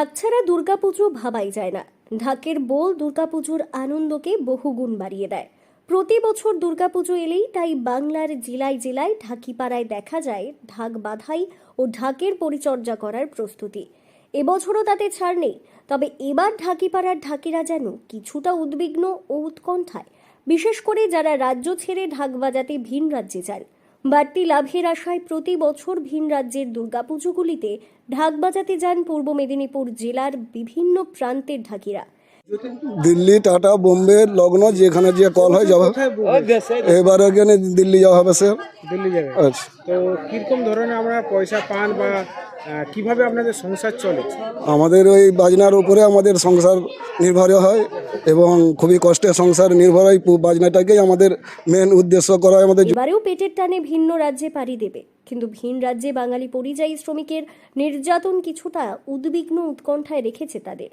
ঢাক ছাড়া দুর্গাপুজো ভাবাই যায় না। ঢাকের বোল দুর্গাপুজোর আনন্দকে বহুগুণ বাড়িয়ে দেয়। প্রতি বছর দুর্গাপুজো এলেই তাই বাংলার জেলায় জেলায় ঢাকিপাড়ায় দেখা যায় ঢাক বাধাই ও ঢাকের পরিচর্যা করার প্রস্তুতি। এবছরও তাতে ছাড় নেই, তবে এবার ঢাকিপাড়ার ঢাকিরা যেন কিছুটা উদ্বিগ্ন ও উৎকণ্ঠায়, বিশেষ করে যারা রাজ্য ছেড়ে ঢাক বাজাতে ভিন রাজ্যে যান। বাড়তি লাভের আশায় প্রতি বছর ভিন রাজ্যের দুর্গাপুজোগুলিতে ঢাক বাজাতে যান পূর্ব মেদিনীপুর জেলার বিভিন্ন প্রান্তের ঢাকিরা। দিল্লি টাটা বোম্বে লগ্ন যেখানে যে কল হয় যাওয়া এবার এখানে দিল্লি যাওয়া হবে স্যার দিল্লি যাবে। আচ্ছা। তো কীরকম ধরনের আপনারা পয়সা পান বা কীভাবে আপনাদের সংসার চলে? আমাদের ওই বাজনার উপরে আমাদের সংসার নির্ভর হয় এবং খুবই কষ্টের সংসার নির্ভর হয়। বাজনাটাকেই আমাদের মেন উদ্দেশ্য করা হয় আমাদের। এবারেও পেটের টানে ভিন্ন রাজ্যে পাড়ি দেবে কিন্তু ভিন রাজ্যে বাঙালি পরিযায়ী শ্রমিকের নির্যাতন কিছুটা উদ্বিগ্ন উৎকণ্ঠায় রেখেছে তাদের।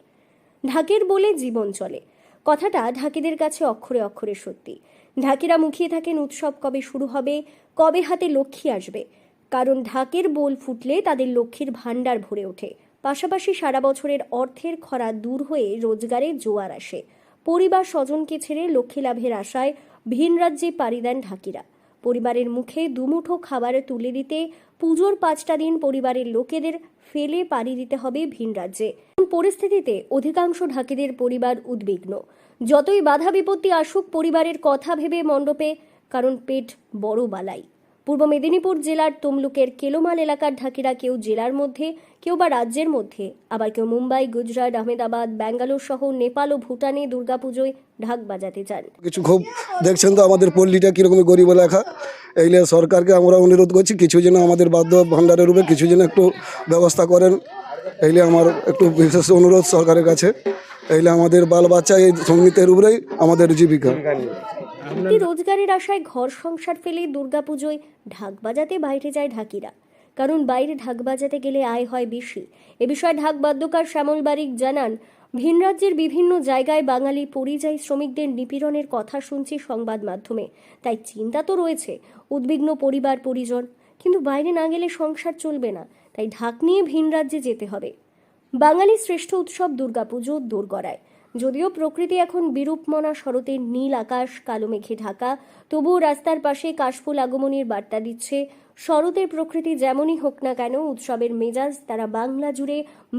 ঢাকের বলে জীবন চলে। কথাটা ঢাকিদের কাছে অক্ষরে অক্ষরে সত্যি। ঢাকিরা মুখিয়ে থাকেন, উৎসব কবে শুরু হবে, কবে হাতে লক্ষ্মী আসবে? কারণ ঢাকের বোল ফুটলে তাদের লক্ষ্মীর ভাণ্ডার ভরে ওঠে। পাশাপাশি সারা বছরের অর্থের খরা দূর হয়ে রোজগারে জোয়ার আসে। পরিবার স্বজনকে ছেড়ে লক্ষ্মী লাভের আশায় ভিন রাজ্যে পাড়ি দেন ঢাকিরা। পরিবারের মুখে দুমুঠো খাবার তুলে দিতে পুজোর পাঁচটা দিন পরিবারের লোকেদের ফেলে পাড়ি দিতে হবে ভিন রাজ্যে। পরিস্থিতিতে অধিকাংশ ঢাকিদের পরিবার উদ্বিগ্ন। যতই বাধা বিপত্তি আসুক, পরিবারের কথা ভেবে মণ্ডপে, কারণ পেট বড় বালাই। পূর্ব মেদিনীপুর জেলার তমলুকের কেলোমাল এলাকার ঢাকিরা কেউ জেলার মধ্যে, কেউ বা রাজ্যের মধ্যে। আবার কেউ মুম্বাই, গুজরাট, আহমেদাবাদ, ব্যাঙ্গালোর সহ নেপাল ও ভুটানে দুর্গাপুজোয় ঢাক বাজাতে যান কিছু খুব দেখছেন তো আমাদের পল্লীটা কীরকম গরিব লেখা এইলে সরকারকে আমরা অনুরোধ করছি, কিছু যেন আমাদের বাদ্য ভাণ্ডারের উপরে কিছু যেন একটু ব্যবস্থা করেন। এইলে আমার একটু বিশেষ অনুরোধ সরকারের কাছে এইলে আমাদের বাল বাচ্চা এই সঙ্গীতের উপরেই আমাদের জীবিকা। রোজগারের আশায় ঘর সংসার ফেলে দুর্গাপুজোয় ঢাক বাজাতে বাইরে যায় ঢাকিরা? কারণ বাইরে ঢাক বাজাতে গেলে আয় হয় বেশি। এ বিষয়ে ঢাক বাদ্যকার শ্যামল বারিক জানান, ভিন রাজ্যের বিভিন্ন জায়গায় বাঙালি পরিযায়ী শ্রমিকদের নিপীড়নের কথা শুনছি সংবাদ মাধ্যমে। তাই চিন্তা তো রয়েছে, উদ্বিগ্ন পরিবার পরিজন কিন্তু বাইরে না গেলে সংসার চলবে না, তাই ঢাক নিয়ে ভিন রাজ্যে যেতে হবে। বাঙালি শ্রেষ্ঠ উৎসব দুর্গাপুজো দোরগড়ায়। যদিও প্রকৃতি এখন বিরূপমনা শরতের নীল আকাশ, কালো মেঘে ঢাকা, তবুও রাস্তার পাশে কাশফুল আগমনীর বার্তা দিচ্ছে, শরতের প্রকৃতি যেমনই হোক না কেন, উৎসবের মেজাজ তারা বাংলা জুড়ে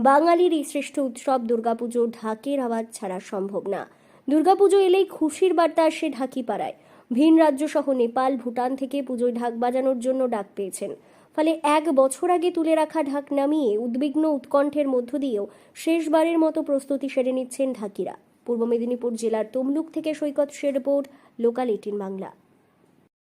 বাঙালির এই শ্রেষ্ঠ উৎসব দুর্গাপুজো ঢাকের আওয়াজ ছাড়া সম্ভব না। দুর্গাপুজো এলেই খুশির বার্তা আসে ঢাকি পাড়ায় ভিন রাজ্য সহ নেপাল, ভুটান থেকে পুজোয় ঢাক বাজানোর জন্য ডাক পেয়েছেন। ফলে এক বছর আগে তুলে রাখা ঢাক নামিয়ে উদ্বিগ্ন উৎকণ্ঠের মধ্য দিয়েও শেষবারের মতো প্রস্তুতি সেরে নিচ্ছেন ঢাকিরা। পূর্ব মেদিনীপুর জেলার তমলুক থেকে সৈকত শেরপোর্ট লোকাল এইটিন বাংলা